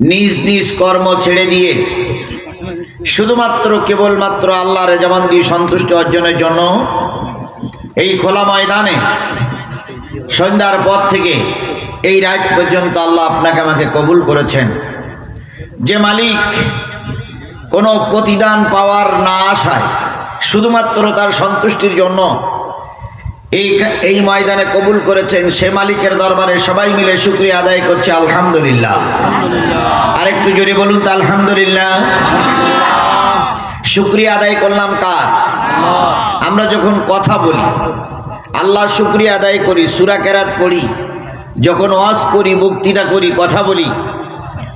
নিজ নিজ কর্ম ছেড়ে দিয়ে শুধুমাত্র কেবলমাত্র আল্লাহর যেমন দিয়ে সন্তুষ্টি অর্জনের জন্য এই খোলা ময়দানে সন্ধ্যার পর থেকে এই রাত পর্যন্ত আল্লাহ আপনাকে আমাকে কবুল করেছেন। যে মালিক কোনো প্রতিদান পাওয়ার না আসায় শুধুমাত্র তার সন্তুষ্টির জন্য এই এই ময়দানে কবুল করেছেন সে মালিকের দরবারে সবাই মিলে শুক্রিয়া আদায় করছে আলহামদুলিল্লাহ। আরেকটু জোরে বলুন তো আলহামদুলিল্লাহ। শুক্রিয়া আদায় করলাম কার? আমরা যখন কথা বলি আল্লাহ শুক্রিয়া আদায় করি সুরা কেরাত পড়ি যখন ওয়াজ করি বক্তৃতা করি কথা বলি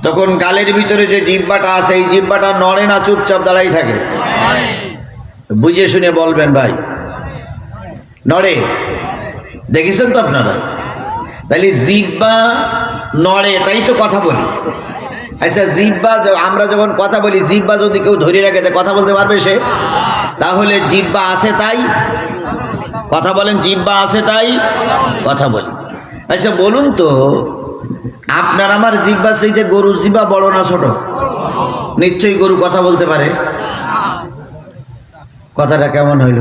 তখন গালের ভিতরে যে জিব্বাটা আছে এই জিব্বাটা নড়ে না চুপচাপ দাঁড়াই থাকে। বুঝে শুনে বলবেন ভাই। নড়ে। দেখেছেন তো আপনারা? তাহলে জিব্বা নড়ে, তাই তো কথা বলি। আচ্ছা জিব্বা আমরা যখন কথা বলি জিব্বা যদি কেউ ধরে রাখে কথা বলতে পারবে সে? তাহলে জিব্বা আছে তাই? কথা বলেন জিব্বা আছে তাই? কথা বলি। আচ্ছা বলুন তো, আপনার আমার জিব্বা সেই যে গরুর জিব্বা বড় না ছোট? নিশ্চয়ই গরু কথা বলতে পারে। কথাটা কেমন হইল?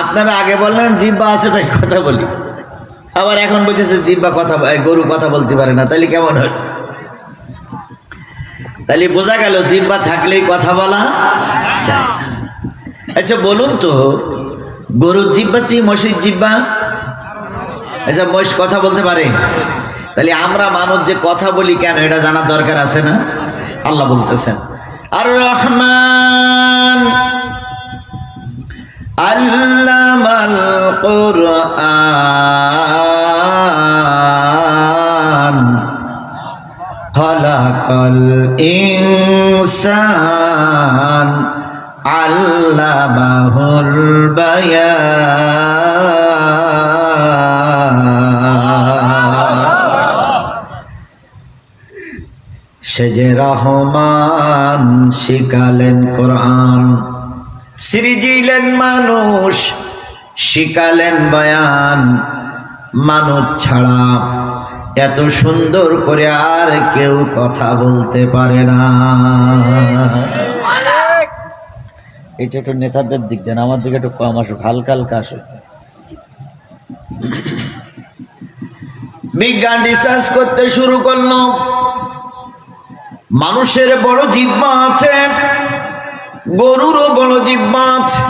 আপনারা আগে বললেন, জিব্বা আছে, তাই কথা বলি। আবার এখন বলতেছে, জিব্বা কথা গরু কথা বলতে পারে না তাহলে কেমন হল? তাহলে বোঝা গেল, জিব্বা থাকলেই কথা বলা যায় আচ্ছা বলুন তো, গরুর জিব্বা চি মসির জিব্বা? আচ্ছা মহিষ কথা বলতে পারে। তাহলে আমরা মানুষ যে কথা বলি কেন, এটা জানার দরকার আছে না? আল্লাহ বলতেছেন, আর রহমান আল্লামাল কোরআন। খলাকল ইনসান। আল্লামাহুল বায়ান। সে যে রহমান শিকালেন কোরআন। সৃজিলেন মানুষ, শিকালেন বয়ান। মানুষ ছাড়া এত সুন্দর করে আর কেউ কথা বলতে পারে না। এটা একটু নেতাদের দিক দেন, আমার দিকে একটু কম আসুক, হালকা হালকা আসুক। বিজ্ঞান রিসার্চ করতে শুরু করল। মানুষের বড় জিব্বা আছে। গরুরও বড় জিব্বা আছে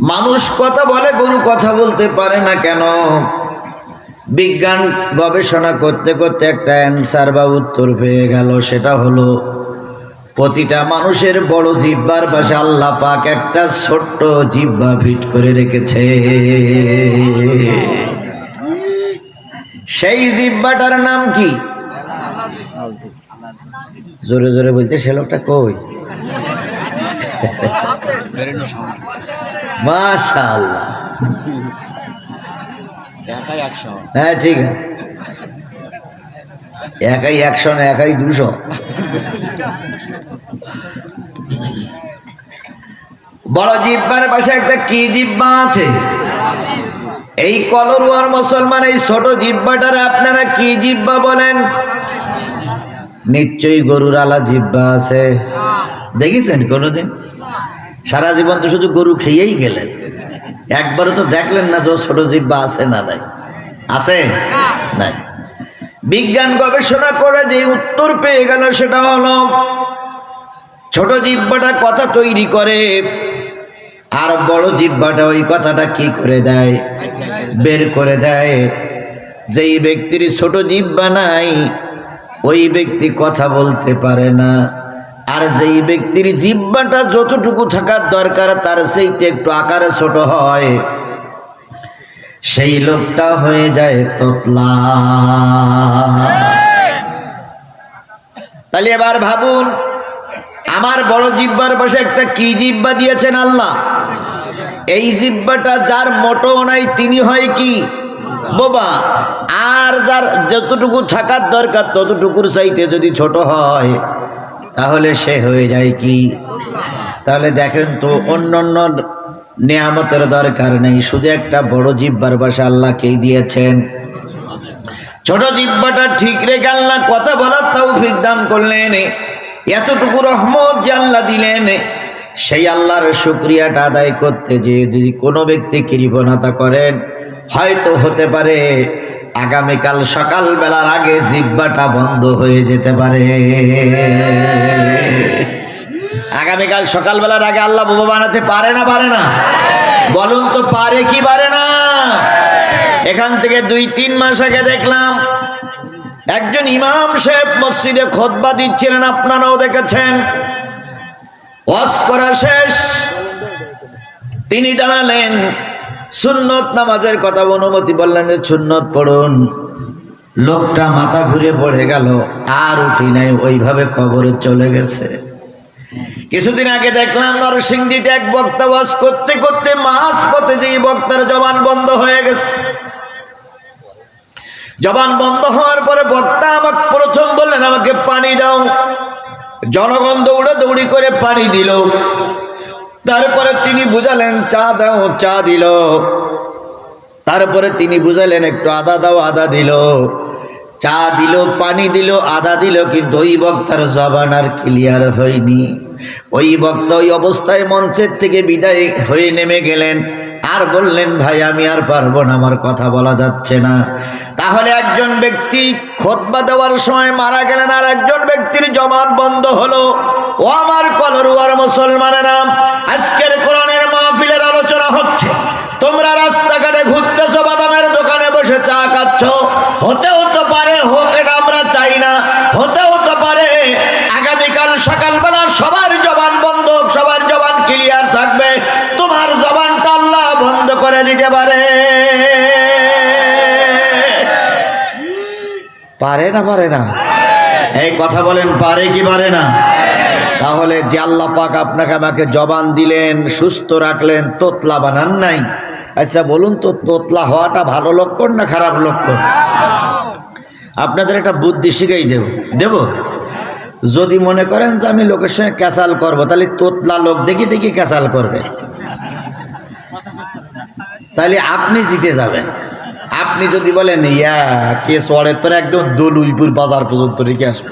মানুষ কথা বলে, গরু কথা বলতে পারে না কেন? বিজ্ঞান গবেষণা করতে করতে একটা অ্যান্সার বা উত্তর পেয়ে গেল, সেটা হলো, প্রতিটা মানুষের বড় জিব্বার পাশে আল্লাহ পাক একটা ছোট্ট জিব্বা ফিট করে রেখেছে। সেই জিব্বাটার নাম কি? জোরে জোরে বলতে সে লোকটা কই? মাশাআল্লাহ। হ্যাঁ ঠিক আছে। একাই একশো না একাই দুশো। বড় জিব্বার পাশে একটা কি জিব্বা আছে? এই কলরুয়ার মুসলমান এই ছোট জিব্বাটারে আপনারা কি জিব্বা বলেন? নিশ্চয়ই গরুর আলা জিব্বা আছে। দেখেছেন কোনোদিন? সারা জীবন তো শুধু গরু খেয়েই গেলেন। একবারও তো দেখলেন না যে ছোট জিব্বা আছে না নাই। আছে? নাই। বিজ্ঞান গবেষণা করে যে উত্তর পেয়ে গেল সেটা হলো, ছোট জিব্বাটা কথা তৈরি করে, আর বড় জিব্বাটা ওই কথাটা কি করে দেয়? বের করে দেয়। যেই ব্যক্তির ছোট জিব্বা নাই ওই ব্যক্তি কথা বলতে পারে না। আর যেই ব্যক্তির জিব্বাটা যতটুকু থাকার দরকার, তার সেইটা একটু আকারে ছোট হয়। সেই লোকটা হয়ে যায় তোতলা। তাহলে এবার ভাবুন, আমার বড় জিব্বার পাশে একটা কি জিব্বা দিয়েছেন আল্লাহ? এই জিব্বাটা যার মোটো নাই, তিনি হয় কি? বোবা, আর যার যতটুকু থাকার দরকার ততটুকুর চাইতে যদি ছোট হয়, তাহলে সে হয়ে যায় কি? তাহলে দেখেন তো অন্য অন্য নিয়ামতের দরকার নেই। শুধু একটা বড় জিব্বার বাসা আল্লাহকেই দিয়েছেন। ছোট জিব্বাটা ঠিক রেখে আল্লাহ কথা বলার তৌফিক দান করলেন। এতটুকু রহমত যে আল্লাহ দিলেন, সেই আল্লাহর শুক্রিয়াটা আদায় করতে যে যদি কোনো ব্যক্তি কৃপণতা করেন হয়তো হতে পারে আগামীকাল সকালবেলার আগে জিব্বাটা বন্ধ হয়ে যেতে পারে। আগামীকাল সকালবেলার আগে আল্লাহ বাবা বানাতে পারে না পারে না? বলুন তো পারে কি পারে না? এখান থেকে দুই, তিন মাস আগে দেখলাম একজন ইমাম সাহেব মসজিদে খোদবা দিচ্ছিলেন, আপনারাও দেখেছেন। ওয়াজ করা শেষ। তিনি দাঁড়ালেন সুন্নত নামাজের কথা অনুমতি বললেন যে, সুন্নত পড়ুন। লোকটা মাথা ঘুরে পড়ে গেল, আর উঠি নাই, ওইভাবে কবরে চলে গেছে। কিছুদিন আগে দেখলাম নরসিংদীতে এক বক্তা করতে করতে মাস পথে যে বক্তার জবান বন্ধ হয়ে গেছে। জবান বন্ধ হওয়ার পরে বক্তা আমাকে প্রথম বললেন, আমাকে পানি দাও। জনগণ দৌড়ে দৌড়ি করে পানি দিল। তারপরে তিনি বুঝালেন, চা দাও, চা দিল। তারপরে তিনি বুঝালেন, একটু আদা দাও, আদা দিল। চা দিল, পানি দিল, আদা দিল, কিন্তু ওই বক্তার জবান আর ক্লিয়ার হয়নি। ওই বক্তা ওই অবস্থায় মঞ্চের থেকে বিদায় হয়ে নেমে গেলেন। আর বললেন, ভাই, আমি আর পারব না, আমার কথা বলা যাচ্ছে না। তাহলে একজন ব্যক্তি খোদবা দেওয়ার সময় মারা গেলেন আর একজন ব্যক্তির জমান বন্ধ হলো। ও আমার কলরুয়ার মুসলমানেরা, আজকের কোরআনের মাহফিলের আলোচনা হচ্ছে। তোমরা রাস্তাঘাটে ঘুরতেছো, বাদামের দোকানে বসে চা খাচ্ছ হতে করে দিতে পারে। পারে না পারে না? এই কথা বলেন, পারে কি পারে না? তাহলে যে আল্লাহ পাক আপনাকে আমাকে জবান দিলেন, সুস্থ রাখলেন, তোতলা বানান নাই। আচ্ছা বলুন তো, তোতলা হওয়াটা ভালো লক্ষণ না খারাপ লক্ষণ? আপনাদের একটা বুদ্ধি শিখাই দেব। দেব? যদি মনে করেন যে আমি লোকের সঙ্গে ক্যাসাল করব, তাহলে তোতলা লোক দেখি দেখি ক্যাসাল করবে। তাহলে আপনি জিতে যাবেন। আপনি যদি বলেন, ইয়া কে সরে তোর একদম দলুইপুর বাজার পর্যন্ত রেখে আসব।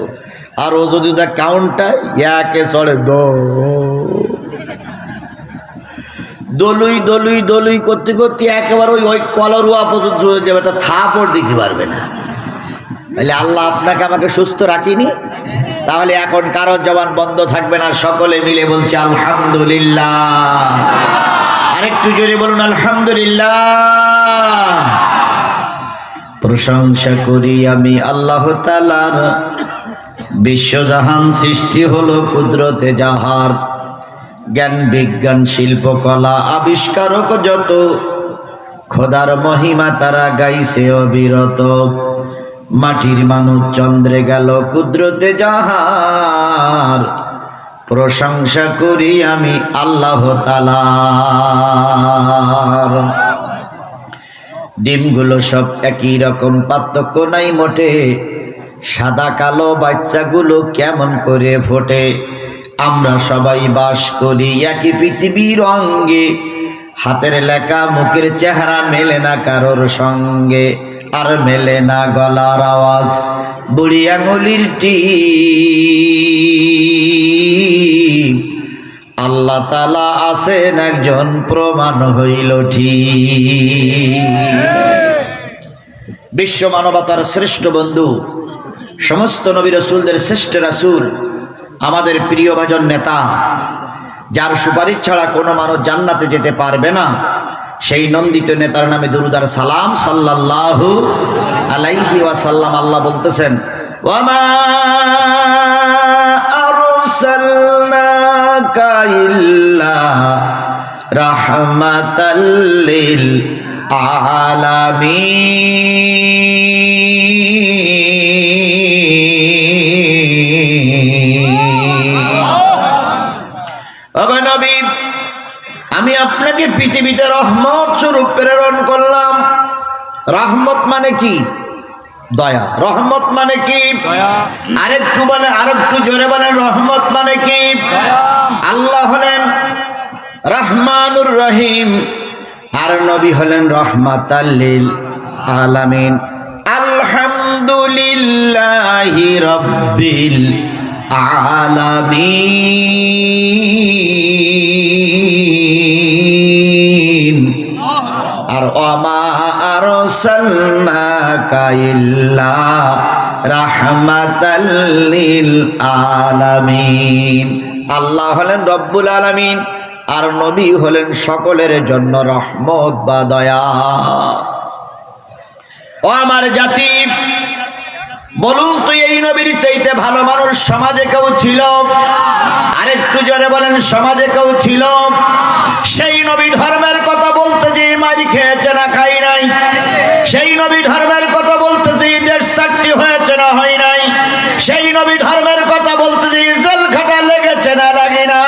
আর ও যদি দেখ কাউন্টটা ইয়া কে সরে দো দলুই দলুই দলুই করতে করতে একেবারে ওই ওই কলরুয়া পর্যন্ত চলে যাবে, তা থাপড় দিতে পারবে না। তাহলে আল্লাহ আপনাকে আমাকে সুস্থ রাখিনি? তাহলে এখন কারোর জবান বন্ধ থাকবে না, সকলে মিলে বলছে, আলহামদুলিল্লাহ। আরেকটু জোরে বলুন, আলহামদুলিল্লাহ। প্রশংসা করি আমি আল্লাহ তালার বিশ্বজাহান সৃষ্টি হলো কুদরতে যাহার। জ্ঞান, বিজ্ঞান, শিল্পকলা, আবিষ্কারক যত। খোদার মহিমা তারা গাইছে অবিরত। মাটির মানুষ চন্দ্রে গেল কুদরতে যাহার। প্রশংসা করি আমি আল্লাহ তালার ডিমগুলো সব একই রকম, পার্থক্য নাই মোটে। সাদা কালো বাচ্চাগুলো কেমন করে ফোটে? আমরা সবাই বাস করি একই পৃথিবীর অঙ্গে হাতের লেখা, মুখের চেহারা মেলে না কারোর সঙ্গে। আর মেলে না গলার আওয়াজ বুড়ি আঙুলির টি আল্লাহ তালা আছেন একজন, প্রমাণ হইল ঠিক। বিশ্ব মানবতার শ্রেষ্ঠ বন্ধু, সমস্ত নবী রসুলদের শ্রেষ্ঠ রাসুল, আমাদের প্রিয় ভাজন নেতা, যার সুপারিশ ছাড়া কোনো মানুষ জান্নাতে যেতে পারবে না। সেই নন্দিত নেতার নামে দুরুদার সালাম সাল্লাল্লাহু আলাইহি ওয়াসাল্লাম আল্লাহ বলতেছেন ওয়ামা আরসালনাকা আলামিন? পৃথিবীতে রহমত স্বরূপ প্রেরণ করলাম। রহমত মানে কি? দয়া। রহমত মানে কি? আরেকটু বলেন আরেকটু জোরে বলেন রহমত মানে কি? আল্লাহ হলেন রহমানুর রহিম আর নবী হলেন রহমাত আলামিন। আলহামদুলিল্লাহি রব্বিল আলামিন। আল্লাহ হলেন রব্বুল আলামিন আর নবী হলেন সকলের জন্য রহমত বা দয়া। ও আমার জাতি, বলুন তো এই নবীর চাইতে ভালো মানুষ সমাজে কেউ ছিল? আরেকটু জোরে বলেন, সমাজে কেউ ছিল? সেই নবী ধর্মের কথা বলতে যে মারি নাই সেই নবী ধর্মের কথা বলতে যে দেশ চারটি হয়েছে না হয় নাই। সেই নবী ধর্মের কথা বলতে যে জেল খাটা লেগেছে না লাগে না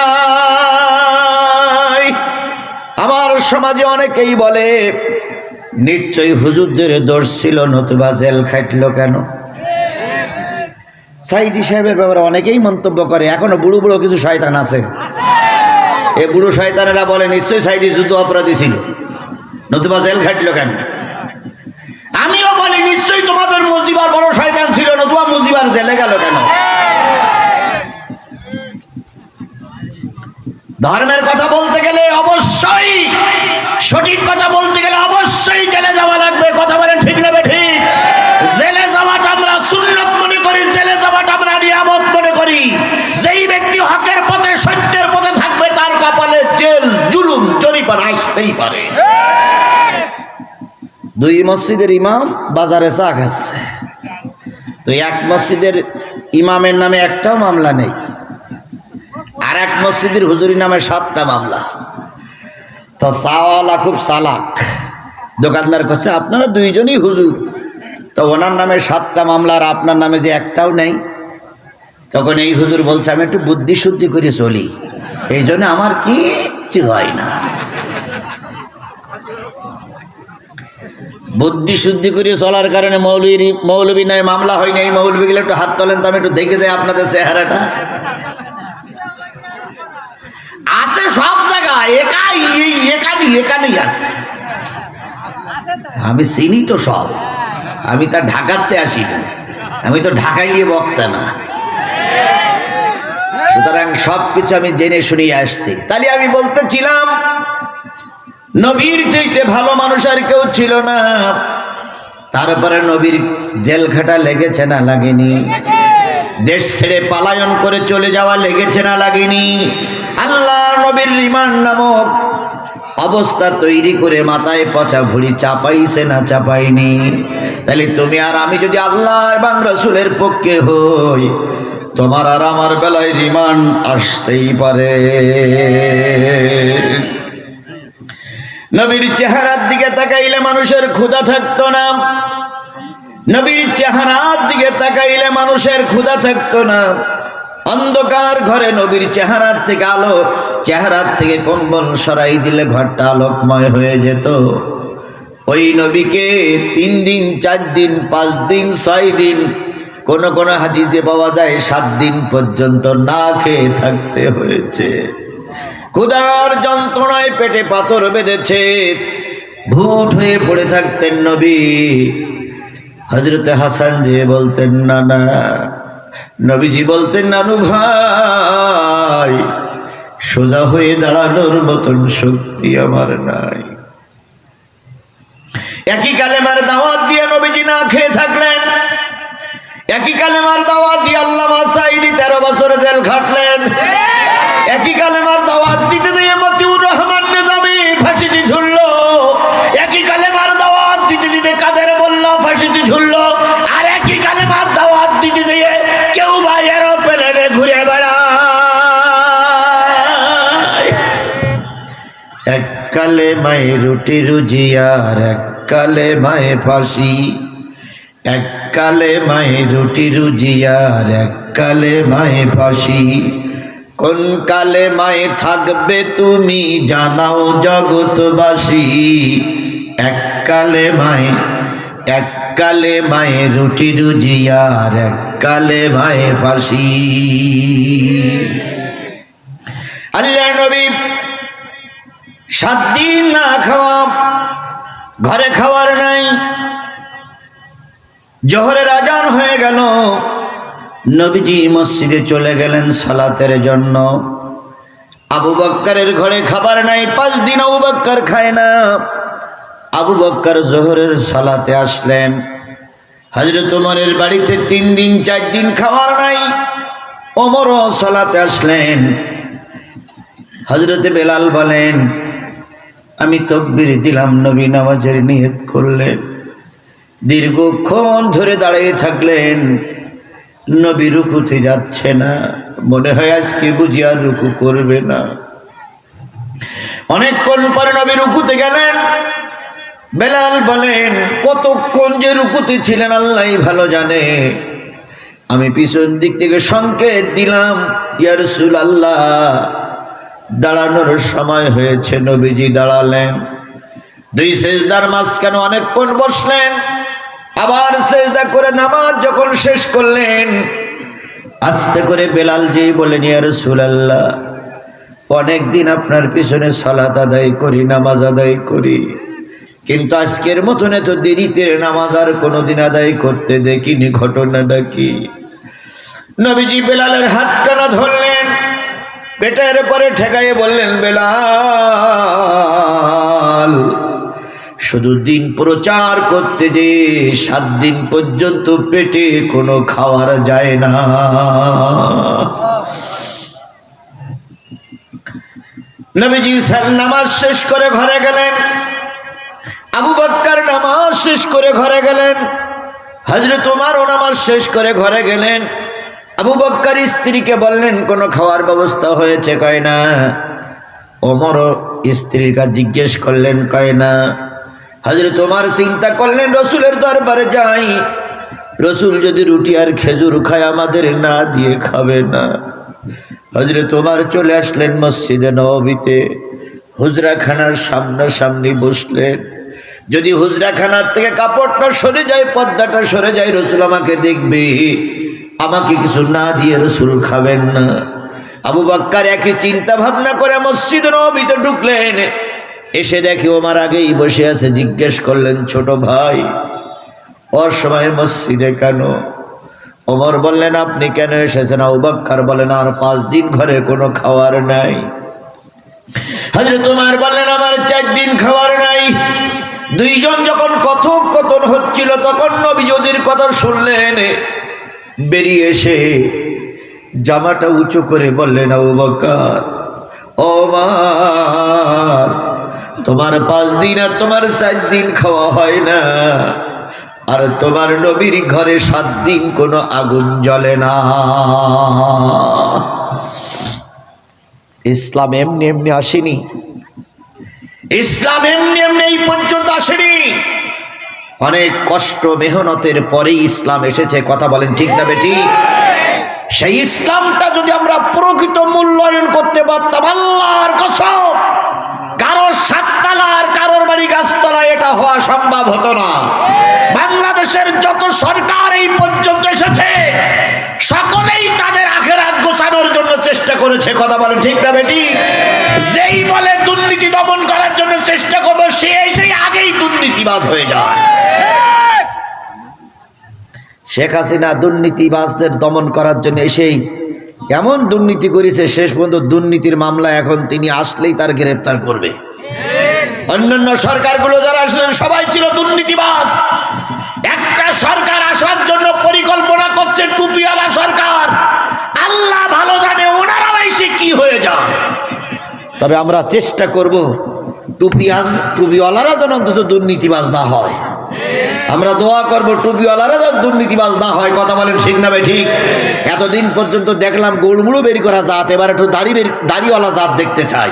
আমার সমাজে অনেকেই বলে, নিশ্চয়ই হুজুরদের দোষ ছিল, নতুবা জেল খাটলো কেন? সাইদি সাহেবের ব্যাপারে অনেকেই মন্তব্য করে, এখনও বুড়ো বুড়ো কিছু শয়তান আছে। এ বুড়ো শয়তানেরা বলে, নিশ্চয়ই সাইদি যুদ্ধ অপরাধী ছিল, নতুবা জেল খাটলো কেন? নিশ্চয়ই তোমাদের মুজিবার বড় শয়তান ছিল না তোমার মুজিবার জেলে গেল কেন? ধর্মের কথা বলতে গেলে অবশ্যই সঠিক দুই মসজিদের ইমাম বাজারে চা খাচ্ছে। তো এক মসজিদের ইমামের নামে একটাও মামলা নেই, আর এক মসজিদের হুজুরি নামে সাতটা মামলা। তো চাওয়ালা খুব চালাক। দোকানদার করছে আপনারা দুইজনই হুজুর। তো ওনার নামে সাতটা মামলা, আর আপনার নামে যে একটাও নেই। তখন এই হুজুর বলছে, আমি একটু বুদ্ধি শুদ্ধি করে চলি। এই জন্য আমার কিচ্ছু হয় না। বুদ্ধি শুদ্ধি করে চলার কারণে মৌলবীর মৌলবী নয় মামলা হয়নি এই মৌলবীগুলো একটু হাত তোলেন তো, আমি একটু দেখে যাই আপনাদের চেহারাটা। আছে সব জায়গায়, একাই, এই এখানে এখানেই আছে। আমি চিনি তো সব। আমি তা ঢাকাতে আসি না। আমি তো ঢাকায় গিয়ে বক্তা না। সুতরাং সব কিছু আমি জেনে শুনিয়ে আসছি। তাহলে আমি বলতেছিলাম নবীর চাইতে ভালো মানুষ আর কেউ ছিল না। তারপরে নবীর জেল খাটা লেগেছে না লাগেনি? দেশ ছেড়ে পালায়ন করে চলে যাওয়া লেগেছে না লাগেনি? আল্লাহ নবীর রিমান্ড নামক অবস্থা তৈরি করে মাথায় পচা ভুড়ি চাপাইছে না চাপাইনি তাহলে তুমি আর আমি যদি আল্লাহ এবং রসুলের পক্ষে হই, তোমার আর আমার বেলায় রিমান্ড আসতেই পারে। নবীর চেহারার দিকে তাকাইলে মানুষের ক্ষুধা থাকতো না। নবীর চেহারার দিকে তাকাইলে মানুষের ক্ষুধা থাকতো না। অন্ধকার ঘরে নবীর চেহারার থেকে আলো, চেহারার থেকে কম্বল সরাই দিলে ঘরটা আলোকময় হয়ে যেত। ওই নবীকে তিন দিন, চার দিন, পাঁচ দিন, ছয় দিন, কোন কোন হাদিসে পাওয়া যায়, সাত দিন পর্যন্ত না খেয়ে থাকতে হয়েছে। ক্ষুধার যন্ত্রণায় পেটে পাথর বেঁধেছে। ভুট হয়ে পড়ে থাকতেন নবী। হজরতে হাসান যে বলতেন না না নবীজি বলতেন, নানু ভাই, সোজা হয়ে দাঁড়ানোর মতন শক্তি আমার নাই। একই কালেমার দাওয়াত দিয়ে নবীজি না খেয়ে থাকলেন। একই কালেমার দাওয়াত দিয়ে আল্লাহ তেরো বছর জেল খাটলেন। একই কালেমার কালে মায়ে রুটি রুজিয়ার এক কালে মায়ে ফাঁসি। এক কালে মায়ে রুটি রুজিয়ার এক কালে মায়ে ফাঁসি। কোন কালে মায়ে থাকবে তুমি জানাও জগৎবাসী। এক কালে মায়ে এক কালে মায়ে রুটি রুজিয়ার এক কালে মায়ে ফাঁসি। আল্লাহ নবী সাত দিন না খাওয়া, ঘরে খাওয়ার নাই। জহরের আজান হয়ে গেল। নবীজি মসজিদে চলে গেলেন সালাতের জন্য। আবু বক্কারের ঘরে খাবার নাই, পাঁচ দিন আবু বক্কার খায় না। আবু বক্কার জোহরের সালাতে আসলেন। হজরত ওমরের বাড়িতে তিন দিন, চার দিন খাবার নাই। ওমরও সালাতে আসলেন। হজরতে বেলাল বলেন আমি তকবির দিলাম নবী নামাজের নিয়ত করলেন দীর্ঘক্ষণ ধরে দাঁড়িয়ে থাকলেন। নবী রুকুতে যাচ্ছে না। মনে হয় আজকে বুঝি আর রুকু করবে না। অনেকক্ষণ পরে নবী রুকুতে গেলেন। বেলাল বলেন, কতক্ষণ যে রুকুতে ছিলেন আল্লাহ ভালো জানে। আমি পিছন দিক থেকে সংকেত দিলাম ইয়ারসুল আল্লাহ দাঁড়ানোর সময় হয়েছে নবীজি দাঁড়ালেন। দুই সেজদার মাঝখানে অনেকক্ষণ বসলেন। আবার সেজদা করে নামাজ যখন শেষ করলেন, আস্তে করে বেলাল যেই বলেন ইয়ারসুল আল্লাহ অনেকদিন আপনার পিছনে সালাত আদায় করি, নামাজ আদায় করি। কিন্তু আজকের মতন এত দেরিতে নামাজ আর কোনোদিন আদায় করতে দেখিনি, ঘটনাটা কি? নবীজি বেলালের হাত কানা ধরলেন পেটের পরে ঠেকাইয়ে বললেন, বেলাল, শুধু দিন প্রচার করতে যে সাত দিন পর্যন্ত পেটে কোনো খাওয়ার যায় না। নবীজি স্যার নামাজ শেষ করে ঘরে গেলেন, আবু বাক্কার নামাজ শেষ করে ঘরে গেলেন হজরত উমারও নামাজ শেষ করে ঘরে গেলেন আবু বক্কার স্ত্রীকে বললেন, কোনো খাওয়ার ব্যবস্থা হয়েছে কয় না? ওমরও স্ত্রীর কাছে জিজ্ঞেস করলেন, কয় না? হজরত তোমার চিন্তা করলেন, রসুলের দরবারে যাই। রসুল যদি রুটি আর খেজুর খায়, আমাদের না দিয়ে খাবে না। হজরত তোমার চলে আসলেন মসজিদে নবীতে হুজরাখানার সামনাসামনি বসলেন। যদি হুজরাখানার থেকে কাপড়টা সরে যায়, পর্দাটা সরে যায়, রসুল আমাকে দেখবে। আমাকে কিছু না দিয়ে রসুল খাবেন না। আবু বাক্কার একই চিন্তা ভাবনা করে মসজিদ নবীতে ঢুকলেন। এসে দেখে ওমার আগেই বসে আছে, জিজ্ঞেস করলেন, ছোট ভাই, ওর সময় মসজিদে কেন? ওমর বললেন, আপনি কেন এসেছেন? আবু বাক্কার বলেন আর পাঁচ দিন ঘরে কোনো খাওয়ার নাই। হাজরে তোমার বললেন, আমার চার দিন খাওয়ার নাই। দুইজন যখন কথোপকথন হচ্ছিল, তখন নবী যদির কথা শুনলেন বেরিয়ে এসে জামাটা উঁচু করে বললেন, আবু বকর ও মার তোমার পাঁচ দিন আর তোমার চার দিন খাওয়া হয় না। আর তোমার নবীর ঘরে সাত দিন কোনো আগুন জ্বলে না। ইসলাম এমনি এমনি আসেনি। ইসলাম এমনি এমনি এই পর্যন্ত আসেনি। অনেক কষ্ট মেহনতের পরেই ইসলাম এসেছে। কথা বলেন ঠিক না বেটি? সেই ইসলামটা যদি আমরা প্রকৃত মূল্যায়ন করতে পারতাম, আল্লাহর কসম, কারোর সাততলা আর কারোর বাড়ি গাছতলা এটা হওয়া সম্ভব হতো না। বাংলাদেশের যত সরকার এই পর্যন্ত এসেছে, সকলেই তাদের আখেরাত গোছানোর জন্য চেষ্টা করেছে। কথা বলে ঠিক না বেটি? যেই বলে দুর্নীতি দমন করার জন্য চেষ্টা করবে, সে সেই আগেই দুর্নীতিবাদ হয়ে যায়। শেখ হাসিনা দুর্নীতিবাজদের দমন করার জন্য এসেই এমন দুর্নীতি করেছে, শেষ পর্যন্ত দুর্নীতির মামলা এখন তিনি আসলেই তার গ্রেপ্তার করবে। অন্যান্য সরকারগুলো যারা আসলেন সবাই ছিল দুর্নীতিবাজ। একটা সরকার আসার জন্য পরিকল্পনা করছে টুপিওয়ালা সরকার। আল্লাহ ভালো জানে ওনারাও এসে কি হয়ে যায়। তবে আমরা চেষ্টা করব টুপি টুপিওয়ালারা যেন অন্তত দুর্নীতিবাজ না হয়। আমরা দোয়া করব টুপিওয়ালারা যেন দুর্নীতিবাজ না হয়, কথা বলেন ঠিক না ঠিক। এতদিন পর্যন্ত দেখলাম গোলমুড়ো বেরি করা জাত, এবার একটু দাড়ি বের দাড়িওয়ালা জাত দেখতে চাই।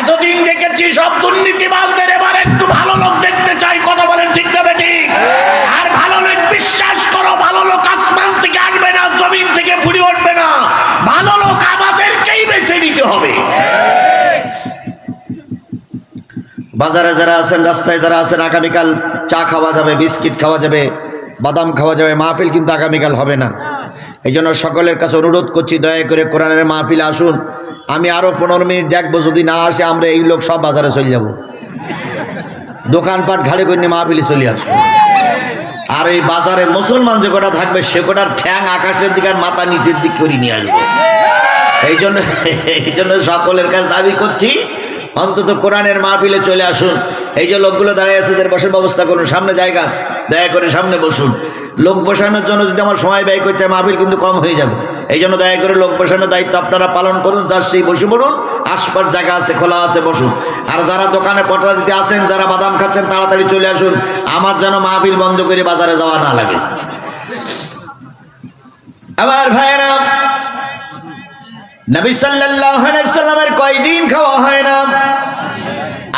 এতদিন দেখেছি সব দুর্নীতিবাজদের, এবার একটু ভালো লোক বাজারে যারা আছেন, রাস্তায় যারা আছেন, আগামীকাল চা খাওয়া যাবে, বিস্কিট খাওয়া যাবে, বাদাম খাওয়া যাবে, মাহফিল কিন্তু আগামীকাল হবে না। এই জন্য সকলের কাছে অনুরোধ করছি, দয়া করে কোরআনের মাহফিল আসুন। আমি আরও পনেরো মিনিট দেখব, যদি না আসে, আমরা এই লোক সব বাজারে চলে যাব। দোকানপাট ঘাড়ে করে মাহফিলে চলে আসব। আর এই বাজারে মুসলমান যে কটা থাকবে, সে কটার ঠ্যাং আকাশের দিকে আর মাথা নিচের দিক করে নিয়ে আসব। এই জন্য এই জন্য সকলের কাছে দাবি করছি অন্তত কোরআনের মাহফিলে চলে আসুন। এই যে লোকগুলো দাঁড়িয়ে আছে, এদের বসার ব্যবস্থা করুন, সামনে জায়গা আছে, দয়া করে সামনে বসুন। লোক বসানোর জন্য যদি আমার সময় ব্যয় করতে মাহফিল কিন্তু কম হয়ে যাবে। এই জন্য দয়া করে লোক বসানোর দায়িত্ব আপনারা পালন করুন, যার সেই বসে পড়ুন, আশপাশ জায়গা আছে, খোলা আছে, বসুন। আর যারা দোকানে পটলা দিতে আসেন যারা বাদাম খাচ্ছেন, তাড়াতাড়ি চলে আসুন। আমার যেন মাহফিল বন্ধ করে বাজারে যাওয়া না লাগে। আমার ভাইয়েরা নবী সাল্লাল্লাহু আলাইহি সাল্লামের কয়দিন খাওয়া হয় না?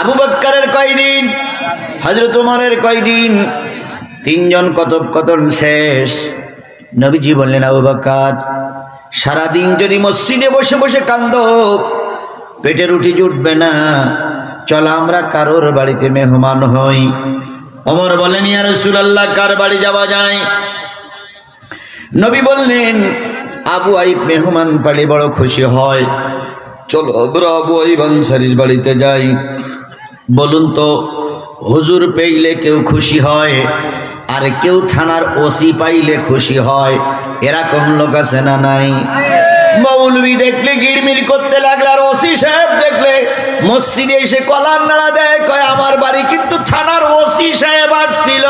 আবু বক্করের কয়দিন? হযরত ওমরের কয়দিন? তিনজন কথোপকথন শেষ? নবীজি বললেন, আবু বক্কর, সারাদিন যদি মসজিদে বসে বসে কান্দ পেটে রুটি জুটবে না, চল আমরা কারোর বাড়িতে মেহমান হই। ওমর বলেন ইয়া রাসূলুল্লাহ, কার বাড়ি যাওয়া যায়? নবী বললেন আবু আইব মেহমান পাড়ি বড় খুশি হয়। চলো আমরা আবু আইব আনসারির বাড়িতে যাই। বলুন তো, হুজুর পেইলে কেউ খুশি হয়? আর কেউ থানার ওসি পাইলে খুশি হয়? এরকম লোক আছে না নাই? মৌলবি দেখলে গিড়মির করতে লাগলে আর ওসি সাহেব দেখলে মসজিদে এসে কলার নাড়া দেয়, কয়, আমার বাড়ি কিন্তু থানার ওসি সাহেব আসছিল।